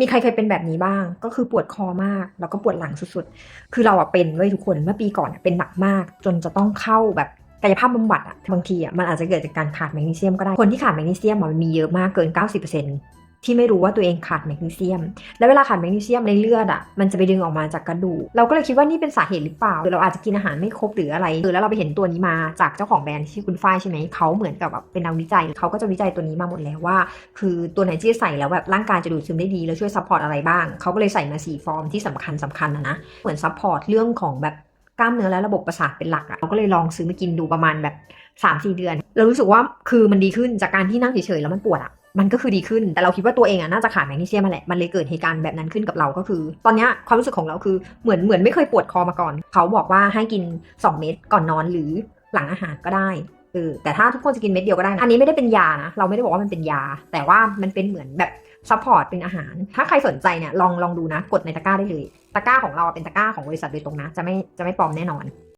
มีใครเคยเป็นแบบนี้บ้าง ก็คือปวดคอมาก แล้วก็ปวดหลังสุดๆ คือเราอะเป็นเว้ยทุกคนเมื่อปีก่อนอะเป็นหนักมาก จนจะต้องเข้าแบบกายภาพบำบัดอะบางทีอะมันอาจจะเกิดจากการขาดแมกนีเซียมก็ได้ คนที่ขาดแมกนีเซียมอะมันมีเยอะมากเกิน 90% ที่ไม่รู้ว่าตัวเองขาดแมกนีเซียม แล้วเวลาขาดแมกนีเซียมในเลือดอะมันจะไปดึงออกมาจากกระดูก เราก็เลยคิดว่านี่เป็นสาเหตุหรือเปล่าหรือเราอาจจะกินอาหารไม่ครบหรืออะไรเออแล้วเราไปเห็นตัวนี้มาจากเจ้าของแบรนด์ที่คุณฝ้ายใช่ไหมเขาเหมือนกับแบบเป็นนักวิจัยเขาก็จะวิจัยตัวนี้มาหมดแล้วว่า คือตัวไหนที่ใส่แล้วแบบร่างกายจะดูดซึมได้ดีแล้วช่วยซัพพอร์ตอะไรบ้างเขาก็เลยใส่มาสี่ฟอร์มที่สำคัญสำคัญนะนะเหมือนซัพพอร์ตเรื่องของแบบกล้ามเนื้อและระบบประสาทเป็นหลักอะเราก็เลยลองซื้อมากินดูประมาณแบบ3าสี่เดือน เรารู้สึกว่าคือมันดีขึ้นจากการที่นั่งเฉยๆแล้วมันปวดอะ มันก็คือดีขึ้น แต่เราคิดว่าตัวเองอะน่าจะขาดแมกนีเซียมมาแหละ มันเลยเกิดเหตุการณ์แบบนั้นขึ้นกับเราก็คือ ตอนนี้ความรู้สึกของเราคือเหมือนเหมือนไม่เคยปวดคอมาก่อน เขาบอกว่าให้กิน 2 เม็ดก่อนนอนหรือหลังอาหารก็ได้เออแต่ถ้าทุกคนจะกินเม็ดเดียวก็ได้นะอันนี้ไม่ได้เป็นยานะ เราไม่ได้บอกว่ามันเป็นยา แต่ว่ามันเป็นเหมือนแบบซัพพอร์ตเป็นอาหาร ถ้าใครสนใจเนี่ยลองลองดูนะ กดในตะกร้าได้เลย ตะกร้าของเราเป็นตะกร้าของบริษัทโดยตรงนะ จะไม่จะไม่ปลอมแน่นอน